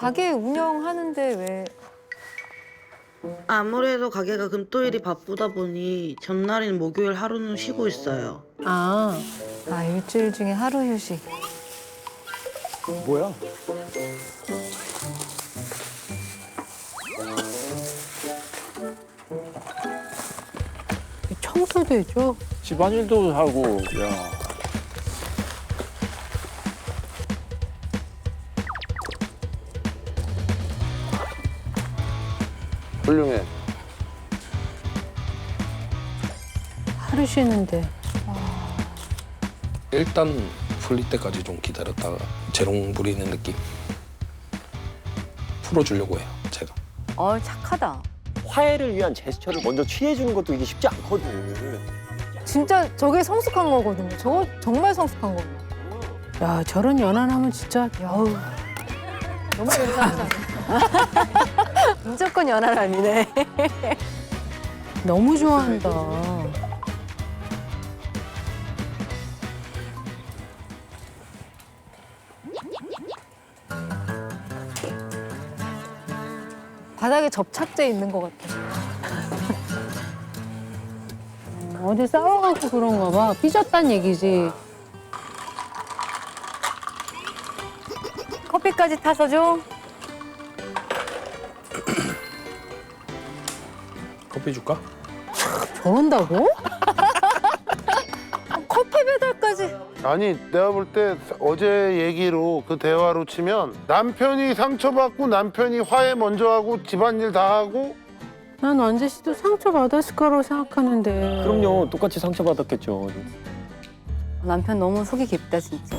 가게 운영하는데 왜 아무래도 가게가 금토일이 바쁘다 보니 전날인 목요일 하루는 쉬고 있어요. 아, 아, 일주일 중에 하루 휴식. 뭐야? 청소도 해줘. 집안일도 하고, 야. 훌륭해. 하루 쉬는데. 일단 풀릴 때까지 좀 기다렸다가 재롱 부리는 느낌 풀어주려고 해요 제가 어 착하다. 화해를 위한 제스처를 먼저 취해주는 것도 이게 쉽지 않거든. 진짜 저게 성숙한 거거든요. 저거 정말 성숙한 거. 야, 저런 연하하면 진짜, 어우. 너무 괜찮잖아. 무조건 연하람이네. 너무 좋아한다. 바닥에 접착제 있는 것 같아. 어디 싸워갖고 그런가 봐. 삐졌단 얘기지. 커피까지 타서 줘. 커피 줄까? 저런다고? 커피 배달까지. 아니 내가 볼 때 어제 얘기로 그 대화로 치면 남편이 상처받고 남편이 화해 먼저 하고 집안일 다 하고 난 완재 씨도 상처 받았을 거라고 생각하는데. 그럼요, 똑같이 상처받았겠죠. 남편 너무 속이 깊다 진짜.